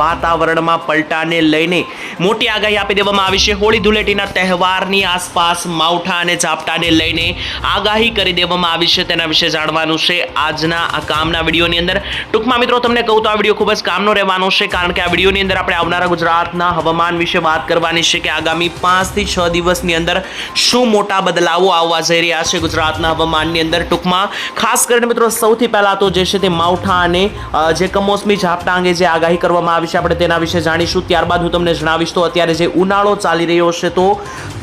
વાતાવરણમાં પલટાને લઈને મોટી આગાહી આપી દેવામાં આવી છે. હોળી ધૂળેટીના તહેવારની આસપાસ માવઠા અને ઝાપટાને લઈને આગાહી કરી દેવામાં આવી છે. તેના વિશે જાણવાનું છે આજના આ કામના વિડીયોની અંદર. ટૂંકમાં મિત્રો, તમને કહું તો આ વીડિયો ખૂબ જ કામનો રહેવાનો છે, કારણ કે આ વિડીયોની અંદર આપણે આવનારા ગુજરાતના હવામાન વિશે વાત કરવાની છે કે આગામી પાંચથી છ દિવસની અંદર શું મોટા બદલાવો આવવા જઈ રહ્યા છે ગુજરાતના હવામાનની અંદર. ટૂંકમાં, ખાસ કરીને મિત્રો, સૌથી પહેલાં તો જે છે તે માવઠા અને જે કમોસમી ઝાપટા અંગે જે આગાહી કરવામાં આવી છે આપણે તેના વિશે જાણીશું. ત્યારબાદ હું તમને જણાવીશ, તો અત્યારે જે ઉનાળો ચાલી રહ્યો છે, તો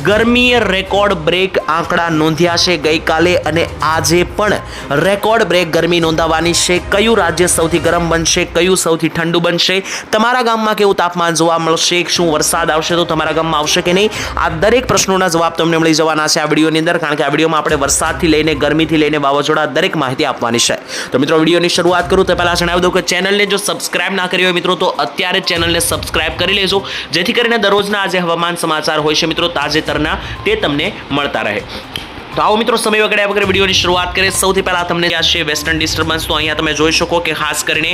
ગરમીએ રેકોર્ડ બ્રેક આંકડા નોંધ્યા છે ગઈકાલે અને આજે પણ રેકોર્ડ બ્રેક ગરમી નોંધાવાની છે. કયું રાજ્ય સૌથી ગરમ બનશે? કયું સૌથી ઠંડુ બનશે? તમારા ગામમાં કેવું તાપમાન જોવા મળશે? શું વરસાદ આવશે? તો તમારા ગામમાં આવશે કે નહીં? આ દરેક પ્રશ્નોના જવાબ તમને મળી જવાના છે આ વિડીયોની અંદર, કારણ કે આ વિડીયોમાં આપણે વરસાદથી લઈને ગરમીથી લઈને વાવાઝોડા દરેક માહિતી આપવાની છે. તો મિત્રો, વિડીયોની શરૂઆત કરું તો પહેલાં જણાવી દઉં કે ચેનલને જો સબસ્ક્રાઇબ ના કરી હોય મિત્રો, તો અત્યારે ચેનલને સબસ્ક્રાઇબ કરી લેજો, જેથી કરીને દરરોજના આજે હવામાન સમાચાર હોય છે મિત્રો, તાજેતરના તે તમને મળતા રહે. તો આવો મિત્રો, સમય વગડ્યા વગર વિડીયોની શરૂઆત કરીએ. સૌથી પહેલાં તમને યાદ છે વેસ્ટર્ન ડિસ્ટર્બન્સ તો અહીંયા તમે જોઈ શકો કે ખાસ કરીને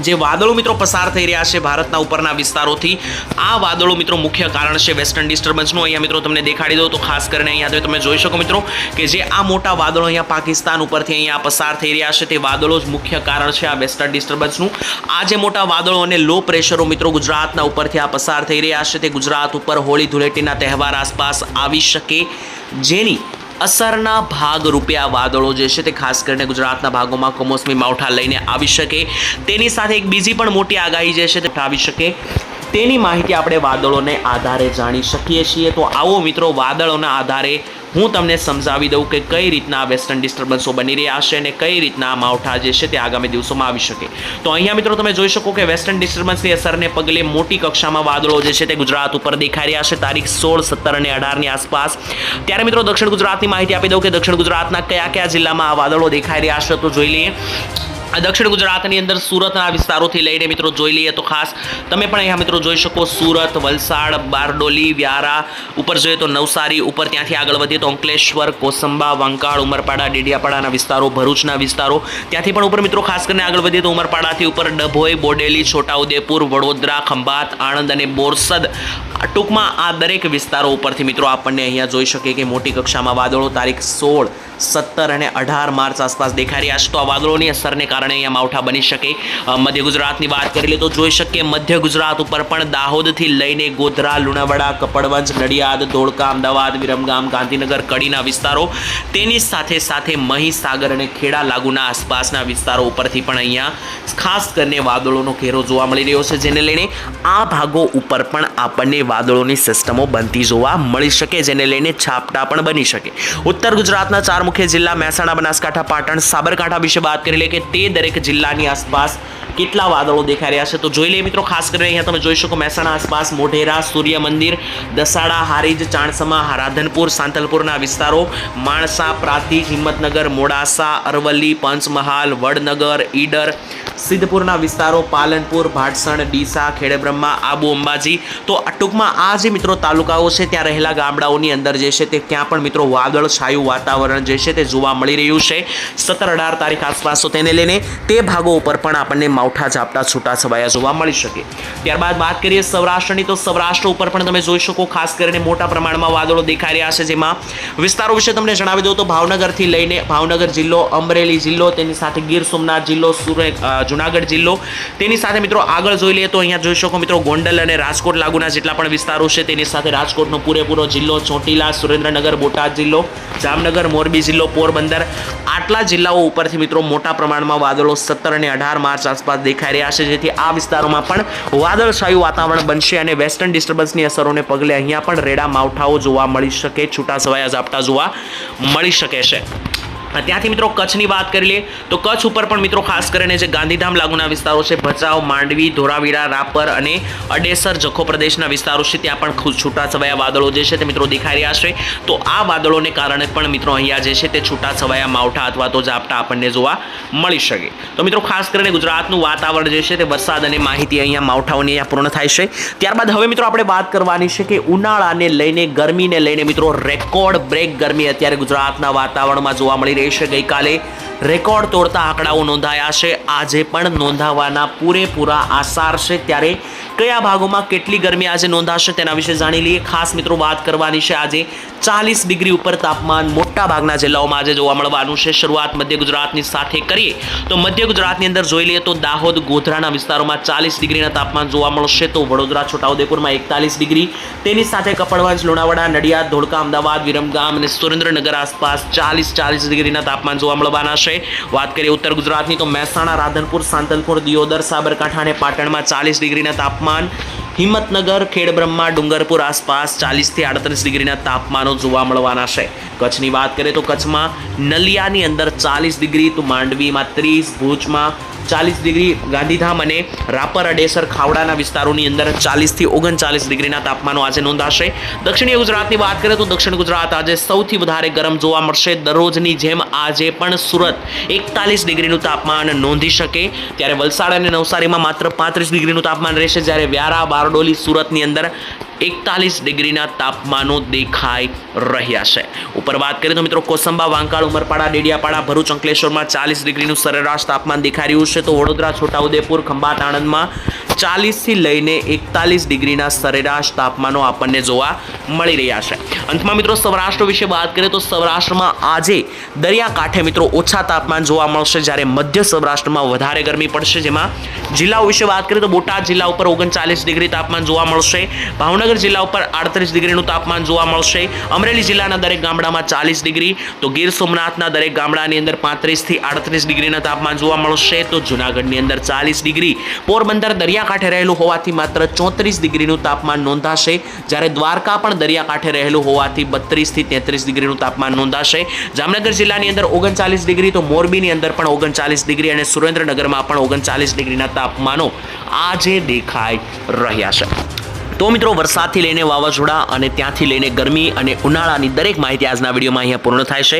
જે વાદળો મિત્રો પસાર થઈ રહ્યા છે ભારતના ઉપરના વિસ્તારોથી. આ વાદળો મિત્રો મુખ્ય કારણ છે વેસ્ટર્ન ડિસ્ટર્બન્સનું અહીંયા મિત્રો તમને દેખાડી દઉં તો ખાસ કરીને અહીંયા તમે જોઈ શકો મિત્રો કે જે આ મોટા વાદળો અહીંયા પાકિસ્તાન ઉપરથી અહીંયા પસાર થઈ રહ્યા છે તે વાદળો જ મુખ્ય કારણ છે આ વેસ્ટર્ન ડિસ્ટર્બન્સનું આ જે મોટા વાદળો અને લો પ્રેશરો મિત્રો ગુજરાતના ઉપરથી આ પસાર થઈ રહ્યા છે તે ગુજરાત ઉપર હોળી ધૂળેટીના તહેવાર આસપાસ આવી શકે જેની અસરના ભાગ રૂપે આ વાદળો જે છે તે ખાસ કરીને ગુજરાતના ભાગોમાં કમોસમી માવઠા લઈને આવી શકે. તેની સાથે એક બીજી પણ મોટી આગાહી જે છે તે આવી શકે. તેની માહિતી આપણે વાદળોને આધારે જાણી શકીએ છીએ. તો આવો મિત્રો, વાદળોના આધારે હું તમને સમજાવી દઉં કે કઈ રીતના વેસ્ટર્ન ડિસ્ટર્બન્સો બની રહ્યા છે અને કઈ રીતના માવઠા જે છે તે આગામી દિવસોમાં આવી શકે. તો અહીંયા મિત્રો તમે જોઈ શકો કે વેસ્ટર્ન ડિસ્ટર્બન્સની અસરને પગલે મોટી કક્ષામાં વાદળો જે છે તે ગુજરાત ઉપર દેખાઈ રહ્યા છે. તારીખ સોળ, સત્તર અને અઢારની આસપાસ. ત્યારે મિત્રો દક્ષિણ ગુજરાતની માહિતી આપી દઉં કે દક્ષિણ ગુજરાતના કયા કયા જિલ્લામાં આ વાદળો દેખાઈ રહ્યા છે તો જોઈ લઈએ. દક્ષિણ ગુજરાતની અંદર સુરતના વિસ્તારોથી લઈને મિત્રો જોઈ લઈએ તો ખાસ તમે પણ અહીંયા મિત્રો જોઈ શકો સુરત, વલસાડ, બારડોલી, વ્યારા, ઉપર જોઈએ તો નવસારી, ઉપર ત્યાંથી આગળ વધીએ તો અંકલેશ્વર, કોસંબા, વાંકાળ, ઉમરપાડા, ડેડિયાપાડાના વિસ્તારો, ભરૂચના વિસ્તારો. ત્યાંથી પણ ઉપર મિત્રો ખાસ કરીને આગળ વધીએ તો ઉમરપાડાથી ઉપર ડભોઈ, બોડેલી, છોટાઉદેપુર, વડોદરા, ખંભાત, આણંદ અને બોરસદ. ટૂંકમાં આ દરેક વિસ્તારો ઉપરથી મિત્રો આપણને અહીંયા જોઈ શકીએ કે મોટી કક્ષામાં વાદળો તારીખ સોળ, સત્તર અને અઢાર માર્ચ આસપાસ દેખાઈ રહ્યા છે. તો આ વાદળોની અસરને કારણે અહીંયા માવઠા બની શકે. મધ્ય ગુજરાતની વાત કરી લે તો જોઈ શકીએ મધ્ય ગુજરાત ઉપર પણ દાહોદથી લઈને ગોધરા, લુણાવાડા, કપડવંજ, નડિયાદ, ધોળકા, અમદાવાદ, વિરમગામ, ગાંધીનગર, કડીના વિસ્તારો. તેની સાથે સાથે મહીસાગર અને ખેડા લાગુના આસપાસના વિસ્તારો ઉપરથી પણ અહીંયા ખાસ કરીને વાદળોનો ઘેરો જોવા મળી રહ્યો છે, જેને લઈને આ ભાગો ઉપર પણ આપણને વાદળોની સિસ્ટમો બનતી જોવા મળી શકે, જેને લઈને છાપટા પણ બની શકે. ઉત્તર ગુજરાતના ચાર મુખ્ય જિલ્લા મહેસાણા, બનાસકાંઠા, પાટણ, સાબરકાંઠા વિશે વાત કરી લે કે તે દરેક જિલ્લાની આસપાસ કેટલા વાદળો દેખાઈ રહ્યા છે? તો જોઈ લઈએ મિત્રો, ખાસ કરીને અહીંયા તમે જોઈ શકો મહેસાણા આસપાસ, મોઢેરા, સૂર્ય મંદિર, દસાડા, હારીજ, ચાણસમા રાધનપુર સાંતલપુરના વિસ્તારો, માણસા પ્રાંતિજ હિંમતનગર, મોડાસા, અરવલ્લી, પંચમહાલ, વડનગર, ઈડર સિદ્ધપુરના વિસ્તારો પાલનપુર, ભાટસણ, ડીસા, ખેડેબ્રહ્મા, આબુ, અંબાજી. તો ટૂંકમાં આ જે મિત્રો તાલુકાઓ છે, ત્યાં રહેલા ગામડાઓની અંદર જે છે તે ત્યાં પણ મિત્રો વાદળ છાયું વાતાવરણ જે છે તે જોવા મળી રહ્યું છે. સત્તર અઢાર તારીખ આસપાસ તેને લઈને તે ભાગો ઉપર પણ આપણને માવઠા ઝાપટા છૂટા છવાયા જોવા મળી શકે. ત્યારબાદ વાત કરીએ સૌરાષ્ટ્રની, તો સૌરાષ્ટ્ર ઉપર પણ તમે જોઈ શકો ખાસ કરીને મોટા પ્રમાણમાં વાદળો દેખાઈ રહ્યા છે, જેમાં વિસ્તારો વિશે તમને જણાવી દઉં તો ભાવનગરથી લઈને ભાવનગર જિલ્લો, અમરેલી જિલ્લો, તેની સાથે ગીર સોમનાથ જિલ્લો સુરત જુનાગઢ જિલ્લો. તેની સાથે મિત્રો આગળ જોઈ લઈએ તો અહીંયા જોઈ શકો મિત્રો ગોંડલ અને રાજકોટ લાગુના જેટલા પણ વિસ્તારો છે, તેની સાથે રાજકોટનો પૂરેપૂરો જિલ્લો, ચોટીલા, સુરેન્દ્રનગર, બોટાદ જિલ્લો, જામનગર, મોરબી જિલ્લો, પોરબંદર. આટલા જિલ્લાઓ ઉપરથી મિત્રો મોટા પ્રમાણમાં વાદળો સત્તર અને અઢાર માર્ચ આસપાસ દેખાઈ રહ્યા છે, જેથી આ વિસ્તારોમાં પણ વાદળછાયું વાતાવરણ બનશે અને વેસ્ટર્ન ડિસ્ટર્બન્સની અસરોને પગલે અહીંયા પણ રેડા માવઠાઓ જોવા મળી શકે છૂટા છવાયા ઝાપટા જોવા મળી શકે છે. ત્યાંથી મિત્રો કચ્છની વાત કરી લઈએ. તો કચ્છ ઉપર પણ મિત્રો ખાસ કરીને જે ગાંધીધામ લાગુના વિસ્તારો છે, ભચાઉ, માંડવી ધોરાવીરા રાપર અને અડેસર, જખો પ્રદેશના વિસ્તારો છે, ત્યાં પણ છૂટાછવાયા વાદળો જે છે તે મિત્રો દેખાઈ રહ્યા છે. તો આ વાદળોને કારણે પણ મિત્રો અહીંયા જે છે તે છૂટાછવાયા માવઠા અથવા તો ઝાપટા આપણને જોવા મળી શકે. તો મિત્રો ખાસ કરીને ગુજરાતનું વાતાવરણ જે છે તે વરસાદ અને માહિતી અહીંયા માવઠાઓની અહીંયા પૂર્ણ થાય છે. ત્યારબાદ હવે મિત્રો આપણે વાત કરવાની છે કે ઉનાળાને લઈને ગરમીને લઈને મિત્રો રેકોર્ડ બ્રેક ગરમી અત્યારે ગુજરાતના વાતાવરણમાં જોવા મળી રહી ગઈકાલે રેકોર્ડ તોડતા આંકડાઓ નોંધાયા છે. આજે પણ નોંધાવાના પૂરેપૂરા આસાર છે. ત્યારે કયા ભાગોમાં કેટલી ગરમી આજે નોંધાશે તેના વિશે જાણી લઈએ. ખાસ મિત્રો વાત કરવાની છે આજે ચાલીસ ડિગ્રી ઉપર તાપમાન મોટા ભાગના જિલ્લાઓમાં આજે જોવા મળવાનું છે. શરૂઆત મધ્ય ગુજરાતની સાથે કરીએ તો મધ્ય ગુજરાતની અંદર જોઈ લઈએ તો દાહોદ, ગોધરાના વિસ્તારોમાં ચાલીસ ડિગ્રીના તાપમાન જોવા મળશે તો વડોદરા, છોટાઉદેપુરમાં એકતાલીસ ડિગ્રી. તેની સાથે કપડવંજ, લોણાવડા, નડિયાદ, ધોળકા, અમદાવાદ, વિરમગામ અને સુરેન્દ્રનગર આસપાસ ચાલીસ ચાલીસ ડિગ્રીના તાપમાન જોવા મળવાના છે. વાત કરીએ ઉત્તર ગુજરાતની તો મહેસાણા, રાધનપુર, સાંતલપુર, દિયોદર, સાબરકાંઠા અને પાટણમાં ચાલીસ ડિગ્રીના તાપમાન હિંમતનગર, ખેડબ્રહ્મા, ડુંગરપુર આસપાસ ચાલીસથી આડત્રીસ ડિગ્રીના તાપમાનો જોવા મળવાના છે. કચ્છની વાત કરીએ તો કચ્છમાં નલિયાની અંદર ચાલીસ ડિગ્રી, તો માંડવીમાં ત્રીસ, ભુજમાં ચાલીસ ડિગ્રી ગાંધીધામ અને રાપર, અડેસર, ખાવડાના વિસ્તારોની અંદર ચાલીસથી ઓગણચાલીસ ડિગ્રીના તાપમાનો આજે નોંધાશે. દક્ષિણીય ગુજરાતની વાત કરીએ તો દક્ષિણ ગુજરાત આજે સૌથી વધારે ગરમ જોવા મળશે. દરરોજની જેમ આજે પણ સુરત એકતાલીસ ડિગ્રીનું તાપમાન નોંધી શકે. ત્યારે વલસાડ અને નવસારીમાં માત્ર પાંત્રીસ ડિગ્રીનું તાપમાન રહેશે. જ્યારે વ્યારા, બારડોલી, સુરતની અંદર એકતાલીસ ડિગ્રીના તાપમાનો દેખાઈ રહ્યા છે. ઉપર વાત કરીએ તો મિત્રો કોસંબા, વાંકાળ, ઉમરપાડા, ડેડિયાપાડા, ભરૂચ, અંકલેશ્વરમાં ચાલીસ ડિગ્રીનું સરેરાશ તાપમાન દેખાઈ રહ્યું છે. તો વડોદરા, છોટાઉદેપુર, ખંભાત, આણંદમાં ચાલીસથી લઈને એકતાલીસ ડિગ્રીના સરેરાશ તાપમાનો આપણને જોવા મળી રહ્યા છે. અંતમાં મિત્રો સૌરાષ્ટ્ર વિશે વાત કરીએ તો સૌરાષ્ટ્રમાં આજે દરિયાકાંઠે મિત્રો ઓછા તાપમાન જોવા મળશે જ્યારે મધ્ય સૌરાષ્ટ્રમાં વધારે ગરમી પડશે, જેમાં જિલ્લાઓ વિશે વાત કરીએ તો બોટાદ જિલ્લા ઉપર ઓગણચાલીસ ડિગ્રી તાપમાન જોવા મળશે. ભાવનગર જિલ્લા ઉપર આડત્રીસ ડિગ્રીનું તાપમાન જોવા મળશે. અમરેલી જિલ્લાના દરેક ગામડામાં ચાલીસ ડિગ્રી, તો ગીર સોમનાથના દરેક ગામડાની અંદર પાંત્રીસથી આડત્રીસ ડિગ્રીના તાપમાન જોવા મળશે, તો જુનાગઢની અંદર ચાલીસ ડિગ્રી. પોરબંદર દરિયાકાંઠે રહેલું હોવાથી માત્ર ચોત્રીસ ડિગ્રીનું તાપમાન નોંધાશે. જ્યારે દ્વારકા પણ દરિયાકાંઠે રહેલું હોવાથી બત્રીસથી તેત્રીસ ડિગ્રીનું તાપમાન નોંધાશે. જામનગર જિલ્લાની અંદર ઓગણચાલીસ ડિગ્રી, તો મોરબીની અંદર પણ ઓગણચાલીસ ડિગ્રી અને સુરેન્દ્રનગરમાં પણ ઓગણચાલીસ ડિગ્રીના તાપમાનો આજે દેખાઈ રહ્યા છે. તો મિત્રો વરસાદથી લઈને વાવાઝોડા અને ત્યાંથી લઈને ગરમી અને ઉનાળાની દરેક માહિતી આજના વિડીયોમાં અહીંયા પૂર્ણ થાય છે.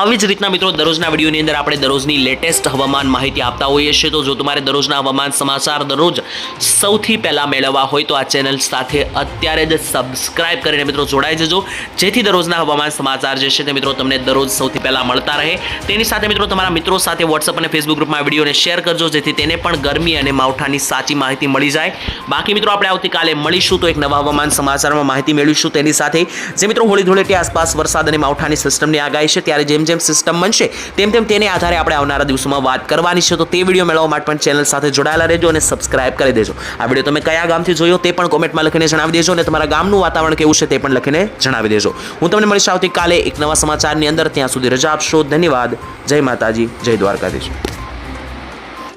આવી જ રીતના મિત્રો દરરોજના વિડીયોની અંદર આપણે દરરોજની લેટેસ્ટ હવામાન માહિતી આપતા હોઈએ છીએ. તો જો તમારે દરરોજના હવામાન સમાચાર દરરોજ સૌથી પહેલાં મેળવવા હોય તો આ ચેનલ સાથે અત્યારે જ સબસ્ક્રાઇબ કરીને મિત્રો જોડાઈ જજો. જેથી દરરોજના હવામાન સમાચાર જે છે તે મિત્રો તમને દરરોજ સૌથી પહેલાં મળતા રહે. તેની સાથે મિત્રો તમારા મિત્રો સાથે વોટ્સઅપ અને ફેસબુક ગ્રુપમાં વિડીયોને શેર કરજો, જેથી તેને પણ ગરમી અને માવઠાની સાચી માહિતી મળી જાય. બાકી મિત્રો આપણે આવતીકાલે મળીશું. તો એક નવા હવામાન સમાચારમાં માહિતી મેળવીશું તેની સાથે. જે મિત્રો હોળી ધૂળેટી આસપાસ વરસાદ અને માવઠાની સિસ્ટમની આગાહી છે, ત્યારે જેમ જેમ સિસ્ટમ બનશે, તેમ તેમ તેને આધારે આપણે આવનારા દિવસોમાં વાત કરવાની છે. તો તે વીડિયો મેળવવા માટે પણ ચેનલ સાથે જોડાયેલા રહેજો અને સબસ્ક્રાઇબ કરી દેજો. આ વીડિયો તમે કયા ગામથી જોયો તે પણ કોમેન્ટમાં લખીને જણાવી દેજો અને તમારા ગામનું વાતાવરણ કેવું છે તે પણ લખીને જણાવી દેજો. હું તમને મળીશ આવતીકાલે એક નવા સમાચારની અંદર. ત્યાં સુધી રજા આપશો. ધન્યવાદ. જય માતાજી. જય દ્વારકાધીશ.